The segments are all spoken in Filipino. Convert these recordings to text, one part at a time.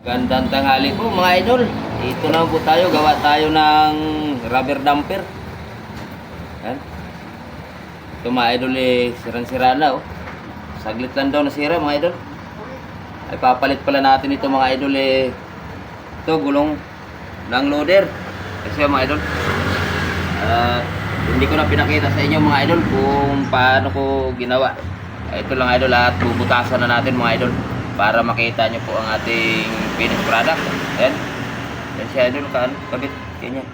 Gandang tanghali po mga idol. Ito na po tayo, gawa tayo ng rubber damper. Yan. Ito mga idol eh, sirang-sira na oh. Saglit lang daw nasira mga idol. Ay papalit pala natin ito mga idol eh. Ito gulong ng loader. Kasi mga idol. ah, hindi ko na pinakita sa inyo mga idol kung paano ko ginawa. Ito lang idol at bubutasan na natin mga idol para makita nyo po ang ating finished product. Ayan. Yan si idol kan kabit ganyan.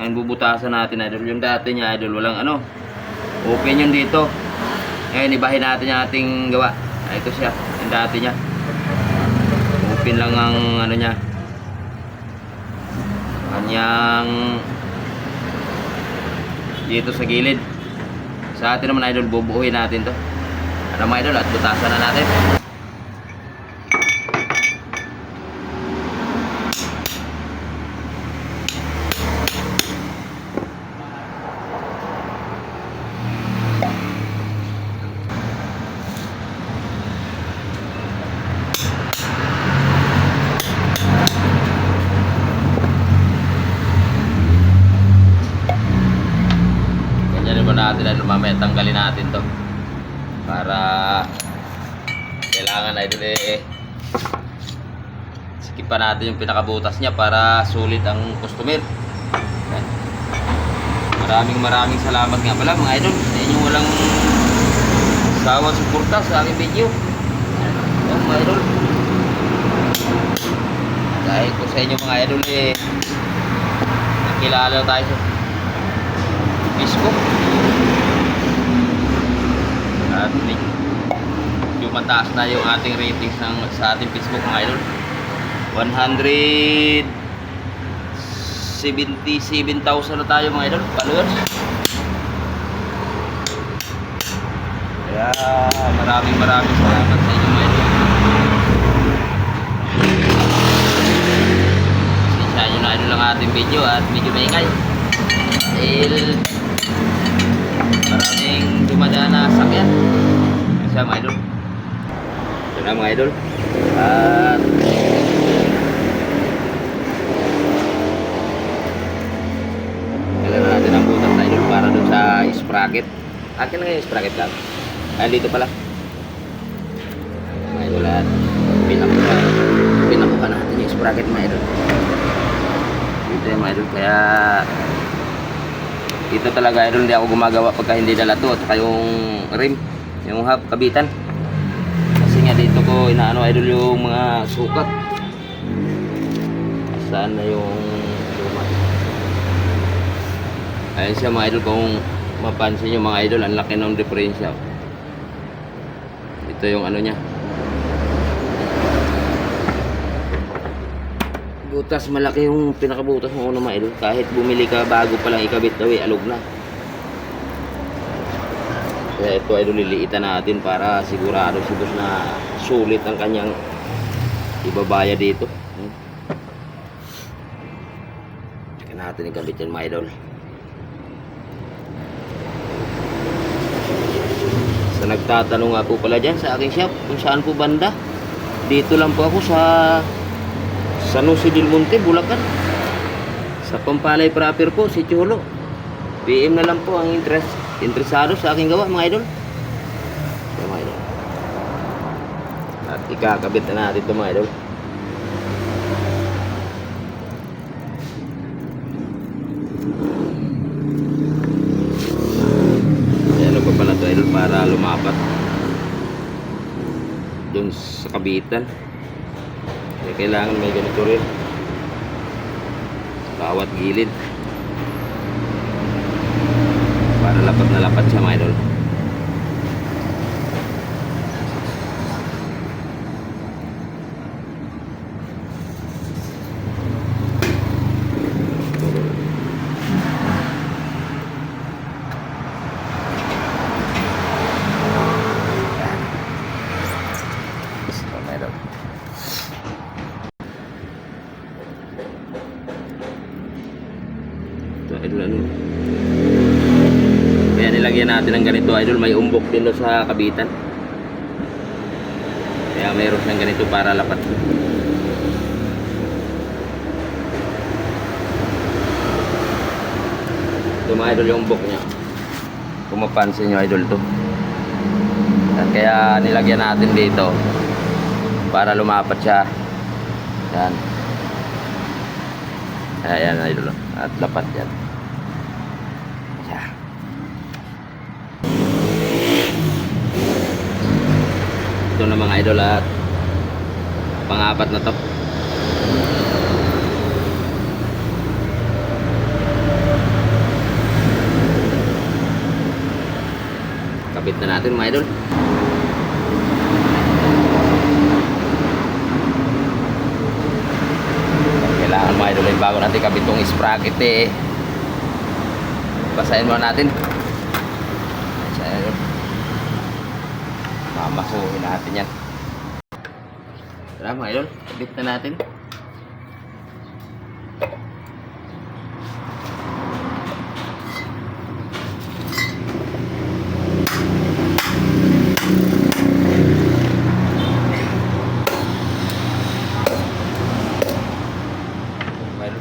Ang bubutasan natin idol yung dati niya idol walang ano. Open yun dito. Ngayon ibahin natin yung ating gawa. Ah, ito siya yung dati niya. Open lang ang ano niya. Kanyang dito sa gilid. Sa atin naman idol bubuuhin natin to. Ano mga idol at butasan na natin. Ganyan naman natin idol mamaya tanggalin natin to. Para kailangan idol eh sikipan natin yung pinakabutas niya para sulit ang customer. Maraming maraming salamat nga pala mga idol sa inyong walang sawang suporta sa aking video. Yan mga idol. Dahil po sa inyo mga idol eh nakilala tayo sa Facebook. At medyo medyo mataas na yung ating ratings ng, sa ating Facebook mga idol. 177,000 na tayo mga idol, followers. Kaya maraming maraming salamat sa inyo mga idol. Pasensya nyo na idol ang ating video at medyo maingay. Dahil maraming dumadaan na sakyan. Kasi mga idol. Na mga idol. At kailangan natin ang butas na idol para dun sa sprocket. Akin na nga yung sprocket lang. Ay, dito pala. Mga idol at pinakuha. Pinakuha natin yung sprocket mga idol. Dito yung mga idol. Kaya ito talaga idol hindi ako gumagawa pagka hindi dala to at saka yung rim yung hub kabitan nga dito ko inaano idol yung mga sukat. Saan na yung luma ayun siya mga idol kung mapansin nyo mga idol ang laki ng diferensya. Ito yung ano nya butas malaki yung pinakabutas mo mga idol. Kahit bumili ka bago pa lang ikabit daw eh alog na kaya ito idol liliitan natin para sigurado si na sulit ang kanyang ibabaya dito Hmm. Check natin ikabit yan mga idol sa nagtatanong nga po pala dyan sa aking shop kung saan po banda dito lang po ako sa San Jose Monte, Bulacan. Sa Pampalay proper po, si Chulo. PM na lang po ang interest, interesado sa aking gawa, mga idol. So, mga idol. At ikakabit na natin ito, mga idol. Ano pa pala ito, idol, para lumapat. Doon sa kabitan. Kaya kailangan may ganito rin. Bawat gilid. Para lapat na lapat siya mga idol. Ito, idol, ano? natin ng ganito idol. May umbok din doon sa kabitan. Kaya mayroon ng ganito para lapat. Ito mga idol yung umbok niya. Kung mapansin nyo idol to. At kaya nilagyan natin dito para lumapat siya. Yan. Ayan idol. At lapat yan. Ito na mga idol at pang-apat na to. Kabit na natin mga idol. Kailangan mga idol bago natin kabit tong sprocket eh. Basahin muna natin. Sa idol. Mamasuhin natin yan. Tara mga idol, kabit na natin.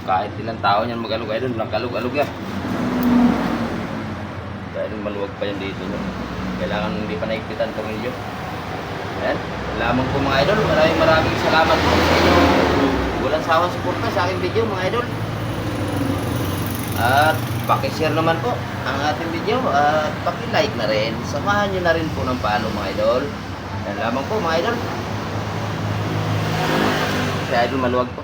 Kahit ilang tao niyan mag-alog ay doon, nagkalog-alog yan. Dahil maluwag pa yan dito. No? Kailangan hindi pa naigpitan itong inyo. Ayan, lamang po mga idol. Maraming maraming salamat po sa inyo. Walang sawang suporta sa aking video mga idol. At pakishare naman po ang ating video at paki-like na rin. Samahan nyo na rin po ng follow mga idol. Yan lamang po mga idol. Si idol maluwag po.